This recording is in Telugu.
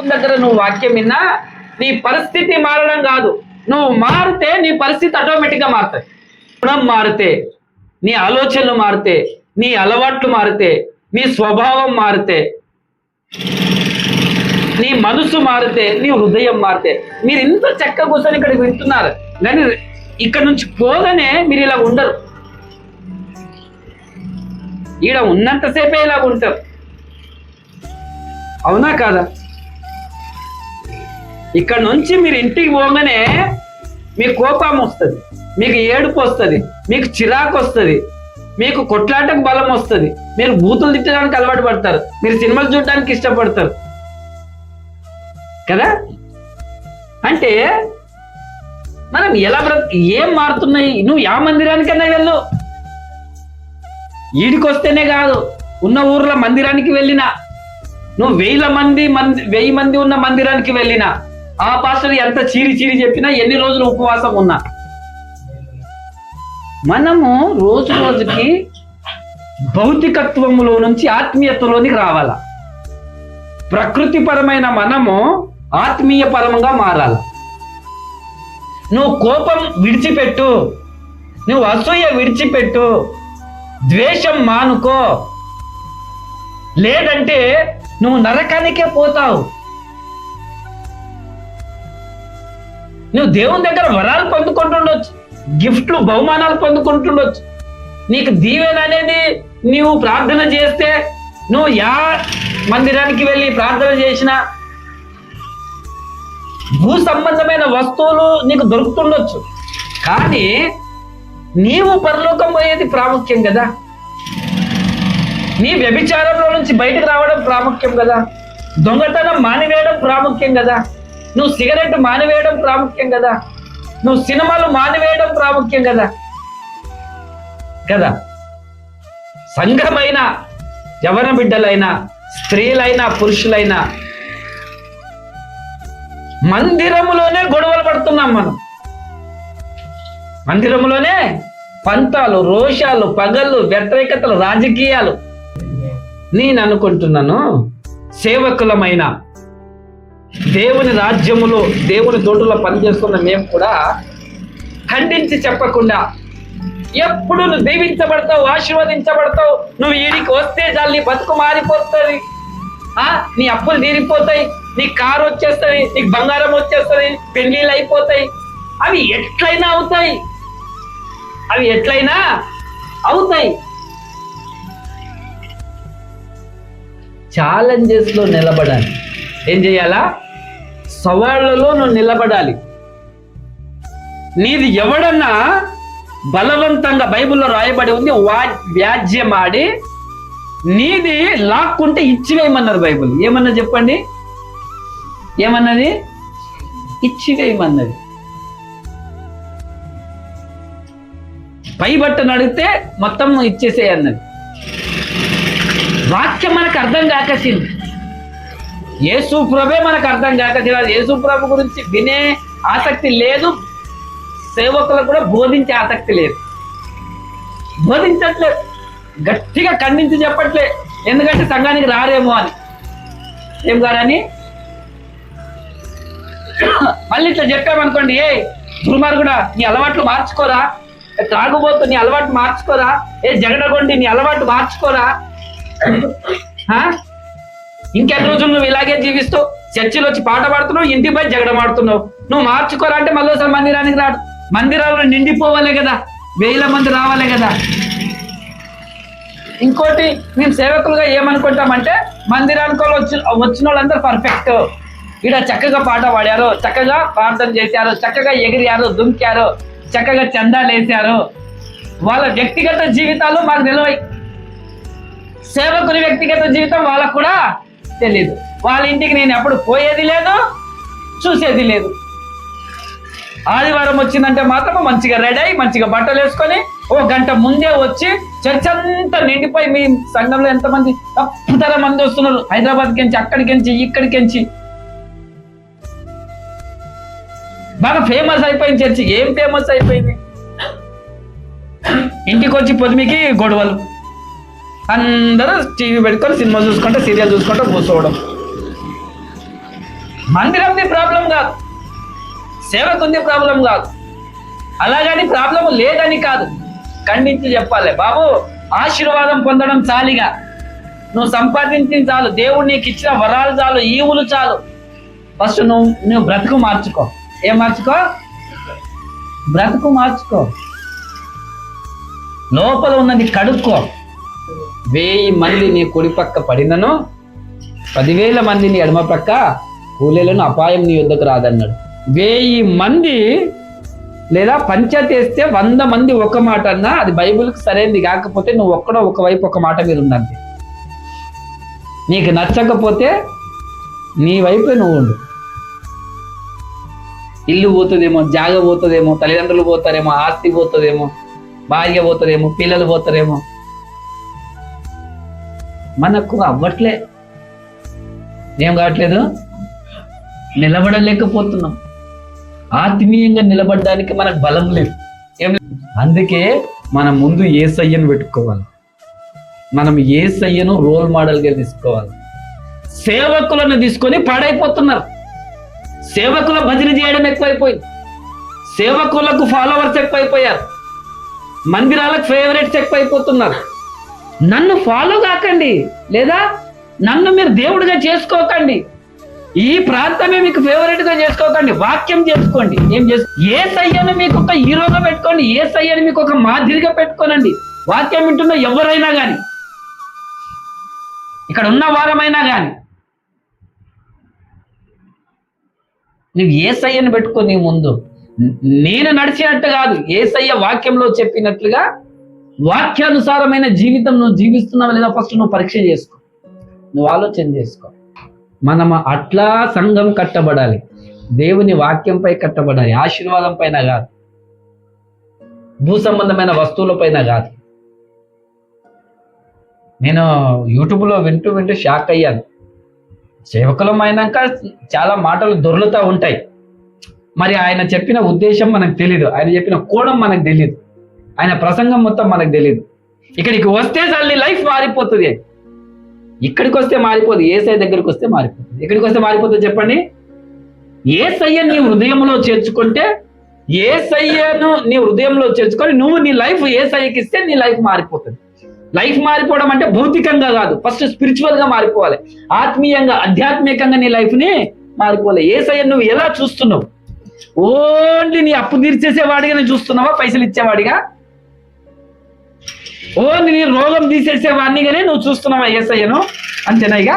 దగ్గర నువ్వు వాక్యం విన్నా నీ పరిస్థితి మారడం కాదు. నువ్వు మారితే నీ పరిస్థితి ఆటోమేటిక్గా మారుతాయి. గుణం మారితే నీ ఆలోచనలు మారితే నీ అలవాట్లు మారితే నీ స్వభావం మారితే నీ మనసు మారితే నీ హృదయం మారితే మీరు ఇంత చెక్క కూర్చొని ఇక్కడికి వింటున్నారు. కానీ ఇక్కడ నుంచి పోగానే మీరు ఇలా ఉండరు. ఈడ ఉన్నంతసేపే ఇలా ఉంటారు. అవునా కాదా? ఇక్కడ నుంచి మీరు ఇంటికి పోగానే మీకు కోపం వస్తుంది మీకు ఏడుపు వస్తుంది మీకు చిరాకు వస్తుంది మీకు కొట్లాటకు బలం వస్తుంది. మీరు బూతులు తిట్టడానికి అలవాటు పడతారు మీరు సినిమాలు చూడడానికి ఇష్టపడతారు. కదా? అంటే మనం ఎలా బ్ర ఏం మారుతున్నాయి? నువ్వు యా మందిరానికన్నా వెళ్ళు. ఈడికొస్తేనే కాదు ఉన్న ఊర్ల మందిరానికి వెళ్ళినా. నువ్వు వేల మంది మంది వెయ్యి మంది ఉన్న మందిరానికి వెళ్ళినా. ఆ పాస్టర్ ఎంత చీరి చీరి చెప్పినా ఎన్ని రోజులు ఉపవాసం ఉన్నా? మనము రోజు రోజుకి భౌతికత్వములో నుంచి ఆత్మీయతలోనికి రావాల? ప్రకృతిపరమైన మనము ఆత్మీయ పరముగా మారాలి? నువ్వు కోపం విడిచిపెట్టు. నువ్వు అసూయ విడిచిపెట్టు. ద్వేషం మానుకో. లేదంటే నువ్వు నరకానికే పోతావు. నువ్వు దేవుని దగ్గర వరాలు పొందుకుంటుండొచ్చు. గిఫ్ట్లు బహుమానాలు పొందుకుంటుండొచ్చు. నీకు దీవెన అనేది నీవు ప్రార్థన చేస్తే నువ్వు యా మందిరానికి వెళ్ళి ప్రార్థన చేసినా భూ సంబంధమైన వస్తువులు నీకు దొరుకుతుండొచ్చు. కానీ నీవు పరలోకం పోయేది ప్రాముఖ్యం కదా. నీ వ్యభిచారంలో నుంచి బయటకు రావడం ప్రాముఖ్యం కదా. దొంగతనం మానివేయడం ప్రాముఖ్యం కదా. నువ్వు సిగరెట్ మానివేయడం ప్రాముఖ్యం కదా. నువ్వు సినిమాలు మానివేయడం ప్రాముఖ్యం కదా. కదా. సంఘమైన యవన బిడ్డలైనా స్త్రీలైనా పురుషులైనా మందిరములోనే గొడవలు పడుతున్నాం మనం. మందిరములోనే పంతాలు రోషాలు పగళ్ళు వ్యతిరేకతలు రాజకీయాలు. నేను అనుకుంటున్నాను సేవకులమైన దేవుని రాజ్యములో దేవుని తోటలో పనిచేస్తున్న మేము కూడా ఖండించి చెప్పకుండా ఎప్పుడు నువ్వు దీవించబడతావు ఆశీర్వదించబడతావు నువ్వు ఈడికి వస్తే చాలు నీ బతుకు మారిపోతుంది. ఆ? నీ అప్పులు తీరిపోతాయి నీ కారు వచ్చేస్తుంది నీకు బంగారం వచ్చేస్తుంది పెళ్ళిళ్ళు అయిపోతాయి. అవి ఎట్లయినా అవుతాయి. అవి ఎట్లయినా అవుతాయి. ఛాలెంజెస్లో నిలబడాలి. ఏం చేయాలా? సవాళ్ళలో నువ్వు నిలబడాలి. నీది ఎవడన్నా బలవంతంగా బైబిల్లో రాయబడి ఉంది వా వ్యాజ్యమాడి నీది లాక్కుంటే ఇచ్చివేయమన్నారు బైబిల్. ఏమన్నా చెప్పండి? ఏమన్నది? ఇచ్చివేయమన్నది. పై బట్టను అడిగితే మొత్తం ఇచ్చేసేయన్నది. వాక్యం మనకు అర్థం కాకసింది యేసు ప్రభే మనకు అర్థం కాక యేసు ప్రభు గురించి వినే ఆసక్తి లేదు. సేవకులకు కూడా బోధించే ఆసక్తి లేదు. బోధించట్లేదు. గట్టిగా ఖండించి చెప్పట్లే. ఎందుకంటే సంఘానికి రారేమో అని. ఏం గారని మళ్ళీ ఇట్లా చెప్పామనుకోండి ఏ దుర్మార్గుడా నీ అలవాట్లు మార్చుకోరా. త్రాగుబోతు నీ అలవాటు మార్చుకోరా. ఏ జగడగొండి నీ అలవాటు మార్చుకోరా. ఆ? ఇంకెన్ని రోజులు నువ్వు ఇలాగే జీవిస్తావు చర్చిలో వచ్చి పాట పాడుతున్నావు ఇంటిపై జగడమాడుతున్నావు నువ్వు మార్చుకోరాంటే మళ్ళీ ఒకసారి మందిరానికి రాడు. మందిరాలు నిండిపోవాలే కదా వేల మంది రావాలే కదా. ఇంకోటి మేము సేవకులుగా ఏమనుకుంటామంటే మందిరానికి వాళ్ళు వచ్చి వచ్చిన వాళ్ళందరూ పర్ఫెక్ట్ ఇక్కడ చక్కగా పాట పాడారు చక్కగా ప్రార్థన చేశారు చక్కగా ఎగిరారు దుంకారు చక్కగా చందాలు వేశారు. వాళ్ళ వ్యక్తిగత జీవితాలు మాకు నిలవై. సేవకుని వ్యక్తిగత జీవితం వాళ్ళకు కూడా తెలియదు వాళ్ళ ఇంటికి నేను ఎప్పుడు పోయేది లేదు చూసేది లేదు. ఆదివారం వచ్చిందంటే మాత్రం మంచిగా రెడీ అయ్యి మంచిగా బట్టలు వేసుకొని ఓ గంట ముందే వచ్చి చర్చ్ అంతా నిండిపోయి మీ సంఘంలో ఎంతమంది తప్పుతర మంది వస్తున్నారు. హైదరాబాద్ కెంచి అక్కడికెంచి ఇక్కడికెంచి బాగా ఫేమస్ అయిపోయింది చర్చి ఏం ఫేమస్ అయిపోయింది? ఇంటికి వచ్చి పొద్దుమికి గొడవలు. అందరూ టీవీ పెట్టుకొని సినిమా చూసుకుంటే సీరియల్ చూసుకుంటూ కూర్చోవడం. మందిరంది ప్రాబ్లం కాదు. సేవకుంది ప్రాబ్లం కాదు. అలాగని ప్రాబ్లం లేదని కాదు. ఖండించి చెప్పాలి. బాబు ఆశీర్వాదం పొందడం చాలిగా. నువ్వు సంపాదించింది చాలు. దేవుడు నీకు ఇచ్చిన వరాలు చాలు ఈవులు చాలు. ఫస్ట్ నువ్వు నువ్వు బ్రతుకు మార్చుకో. ఏం మార్చుకో? బ్రతుకు మార్చుకో. లోపల ఉన్నది కడుక్కో. వేయి మంది నీ కుడి పక్క పడినను పదివేల మంది నీ ఎడమ పక్క కూలీలను అపాయం నీ యుద్ధకు రాదన్నాడు. వేయి మంది లేదా పంచాయతీ వేస్తే వంద మంది ఒక మాట అన్నా అది బైబిల్కి సరైనది కాకపోతే నువ్వు ఒక్కడో ఒకవైపు ఒక మాట మీద ఉండంతే నీకు నచ్చకపోతే నీ వైపే నువ్వు ఉండు. ఇల్లు పోతుందేమో జాగ పోతుందేమో తల్లిదండ్రులు పోతారేమో ఆస్తి పోతుందేమో భార్య పోతుందేమో పిల్లలు పోతారేమో మనకు అవ్వట్లే. ఏం కావట్లేదు? నిలబడలేకపోతున్నాం. ఆత్మీయంగా నిలబడడానికి మనకు బలం లేదు. ఏం అందుకే మనం ముందు ఏ సయ్యను పెట్టుకోవాలి. మనం ఏ సయ్యను రోల్ మోడల్గా తీసుకోవాలి. సేవకులను తీసుకొని పాడైపోతున్నారు. సేవకుల భజన చేయడం ఎక్కువైపోయింది. సేవకులకు ఫాలోవర్స్ ఎక్కువైపోయారు. మందిరాలకు ఫేవరెట్స్ ఎక్కువైపోతున్నారు. నన్ను ఫాలో కాకండి లేదా నన్ను మీరు దేవుడిగా చేసుకోకండి. ఈ ప్రాంతమే మీకు ఫేవరెట్గా చేసుకోకండి. వాక్యం చేసుకోండి. ఏం చేసు ఏ సయ్యను మీకు ఒక హీరోగా పెట్టుకోండి. ఏ సయ్యను మీకు ఒక మాదిరిగా పెట్టుకోనండి. వాక్యం వింటున్న ఎవరైనా కానీ ఇక్కడ ఉన్న వారమైనా కానీ నువ్వు ఏ సయ్యను పెట్టుకో నీ ముందు. నేను నడిచినట్టు కాదు. ఏ సయ్య వాక్యంలో చెప్పినట్లుగా వాక్యానుసారమైన జీవితం నువ్వు జీవిస్తున్నావు లేదా ఫస్ట్ నువ్వు పరీక్ష చేసుకో. నువ్వు ఆలోచన చేసుకో. మనం అట్లా సంఘం కట్టబడాలి. దేవుని వాక్యంపై కట్టబడాలి. ఆశీర్వాదం పైన కాదు. భూ సంబంధమైన వస్తువులపైన కాదు. నేను యూట్యూబ్లో వింటూ వింటూ షాక్ అయ్యాను. సేవకులం అయినాక చాలా మాటలు దొర్లుతూ ఉంటాయి. మరి ఆయన చెప్పిన ఉద్దేశం మనకు తెలియదు ఆయన చెప్పిన కోణం మనకు తెలియదు ఆయన ప్రసంగం మొత్తం మనకు తెలియదు ఇక్కడికి వస్తే చాలు లైఫ్ మారిపోతుంది. ఇక్కడికి వస్తే మారిపోదు ఏ సై దగ్గరికి వస్తే మారిపోతుంది. ఇక్కడికి వస్తే మారిపోతుంది చెప్పండి? ఏ నీ హృదయంలో చేర్చుకుంటే ఏ నీ హృదయంలో చేర్చుకొని నువ్వు నీ లైఫ్ ఏ ఇస్తే నీ లైఫ్ మారిపోతుంది. లైఫ్ మారిపోవడం అంటే భౌతికంగా కాదు ఫస్ట్ స్పిరిచువల్గా మారిపోవాలి. ఆత్మీయంగా ఆధ్యాత్మికంగా నీ లైఫ్ని మారిపోవాలి. ఏ నువ్వు ఎలా చూస్తున్నావు? ఓన్లీ నీ అప్పు తీర్చేసేవాడిగా నువ్వు చూస్తున్నావా? పైసలు ఇచ్చేవాడిగా? ఓన్లీ నీ రోగం తీసేసేవాడినిగానే నువ్వు చూస్తున్నావా ఏసయ్యను? అంతేనా ఇక?